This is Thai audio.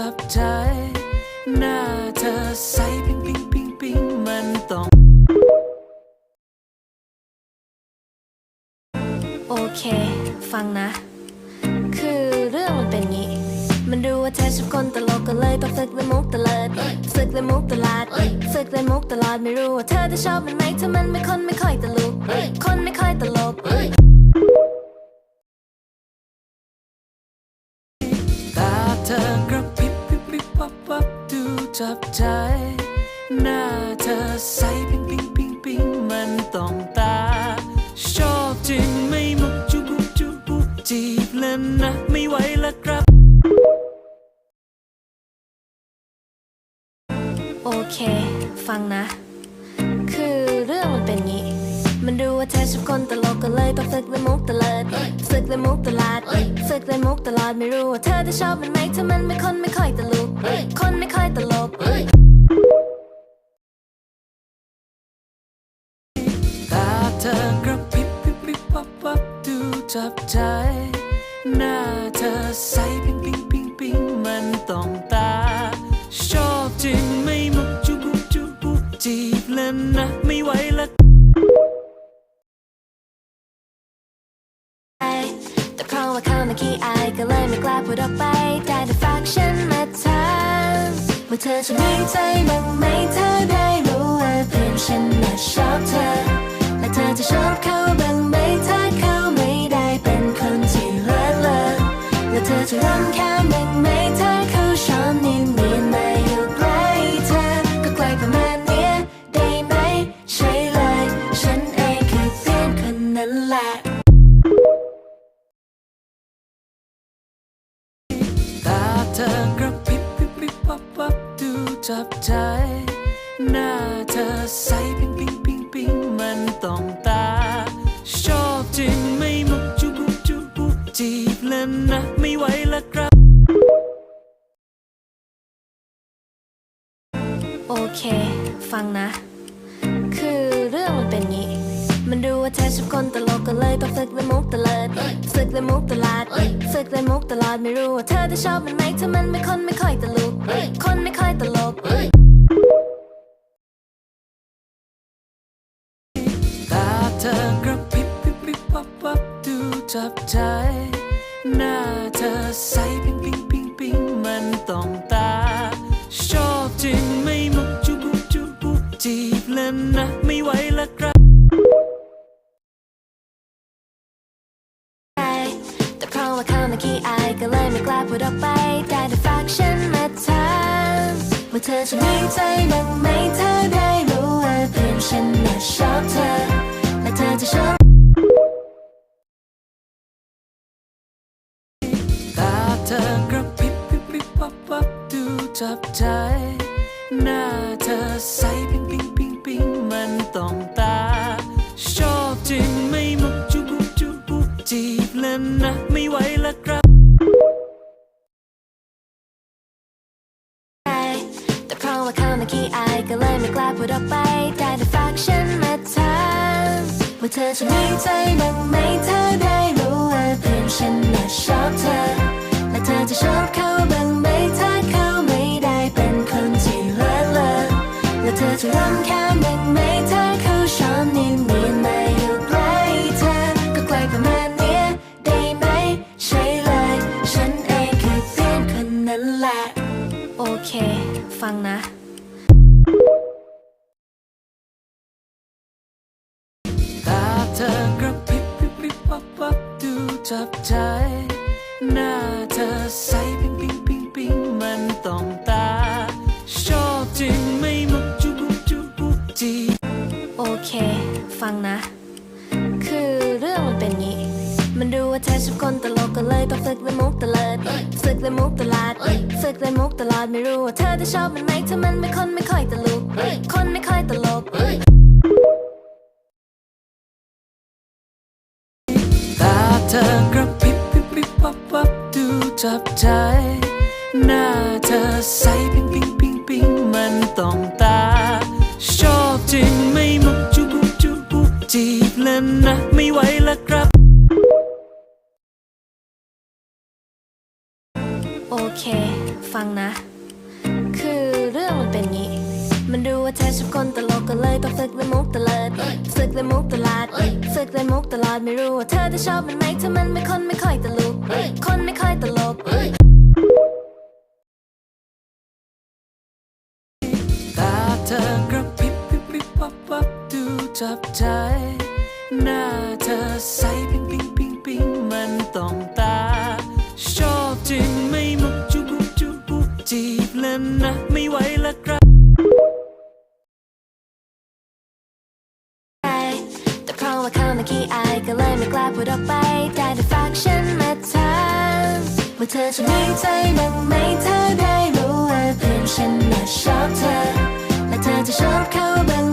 จับใจหน้าเธอใสปิ๊งปิ๊งปิ๊งปิ๊งมันต้อง โอเค ฟังนะ คือเรื่องมันเป็นงี้ มันดูว่าเธอชอบคนตลกก็เลยต้องฝึกเล่นมุกตลอดฝึกเล่นมุกตลาดฝึกเล่นมุกตลอดไม่รู้ว่าเธอจะชอบมันไหมถ้ามันไม่คนไม่ค่อยตลกคนไม่ค่อยตลก ดูจับใจ หน้าเธอใสปิ๊งปิ๊งปิ๊งปิ๊งมันต้องตา ชอบจริงไม่มุกจุบุจุบุจีบเล่นนะไม่ไหวละครับ โอเค ฟังนะ คือเรื่องมันเป็นงี้ มันดูว่าเธอชอบคนตลกก็เลยต้องฝึกเล่นมุกตลอดฝึกเล่นมุกตลาดฝึกเล่นมุกตลอดไม่รู้ว่าเธอจะชอบมันไหมถ้ามันไม่คนไม่ค่อยตลกคนไม่ค่อยตลกับใจ หน้าเธอใสปิ๊งปิ๊งปิ๊งปิ๊งมันต้องตา ชอบจริงไม่มุกจุบุจุบุจีบเล่นนะไม่ไหวละแต่เพราะว่าเขาน่ะขี้อายก็เลยไม่กล้าพูดออกไป ได้แต่ฝากฉันมาถามว่าเธอจะมีใจบ้างไหมเธอได้รู้ว่าเพื่อนฉันน่ะชอบเธอและเธอจะชอบเขาบ้าง บใจ หน้าเธอใสปิ้งปิ้งปิ้งปิ้งมันต้องตา ชอบจริงไม่มุกจุบุจุบุจีบเล่นนะไม่ไหวละครับ โอเค ฟังนะ ว่าเธอชอบคนตลกก็เลยต้องฝึกเล่นมุกตลอดฝึกเล่นมุกตลาดฝึกเล่นมุกตลอดไม่รู้ว่าเธอจะชอบมันไหมถ้ามันไม่คนไม่ค่อยตลกคนไม่ค่อยตลกตาเธอกระพริบพริบพริบปับปับดูจับใจหน้าเธอใสปิ๊งปิ๊งปิ๊งปิ๊ง ดออกไปได้แต่ฝากฉันมาถามว่าเธอจะมีใจบ้างไหมเธอได้รู้ว่าเพื่อนฉันน่ะชอบเธอ และเธอจะชอบตาเธอกระพริบพริบพริบปับปับดูจับใจ หน้าเธอใสปิ๊งปิ๊งปิ๊งปิ๊งมันต้องตา ชอบจริงไม่มุกจุบุจุบุจีบเล่นนะไม่ไหวละะว่าเขาน่ะขี้อายก็เลยไม่กล้าพูดออกไป แต่ฝากฉันมาถามว่าเธอจะมีใจบ้าง ดูจับใจ หน้าเธอใสปิ๊งปิ๊งปิ๊งปิ๊งมันต้องตา ชอบจริงไม่มุกจุบุจุบุจีบโอเค ฟังนะ คือเรื่องมันเป็นงี้ มันดูว่าเธอชอบคนตลกก็เลยต้องฝึกเล่นมุกตลอดฝึกเล่นมุกตลาดฝึกเล่นมุกตลอดไม่รู้ว่าเธอจะชอบมันไหมถ้ามันไม่คนไม่ค่อยตลกคนไม่ค่อยตลก พริบพริบปับปับดูจับใจ หน้าเธอใสปิ๊งปิ๊งปิ๊งปิ๊งมันต้องตา ชอบจริงไม่มุกจุบุจุบุจีบเล่นนะไม่ไหวละครับ โอเคฟังฟังนะ คือเรื่องมันเป็นงี้ มันรู้ว่าเธอชอบคนตลกก็เลยต้องฝึกและมุกตลอดฝึกและมุกตลาดฝึกและมุกตลอดไม่รู้ว่าเธอจะชอบมันไหมถ้ามันไม่คนไม่ค่อยตลก คนไม่ค่อยตลกตาเธอกระพริบพริบพริบปับปับดูจับใจ หน้าเธอใสปิ๊งปิ๊งปิ๊งปิ๊งมันต้องตา ชอบจริงไม่มุกจุบุจุบุจีบเล่นนะไม่ไหวละครับแต่เพราะว่าเขาไม่ขี้อายก็เลยไม่กล้าพูดออกไป ได้แต่ฝากฉันมาถาม ว่าเธอจะมีใจบ้างไหมเธอได้รู้ว่าเพื่อนฉันน่ะชอบเธอและเธอจะชอบเขาบ้าง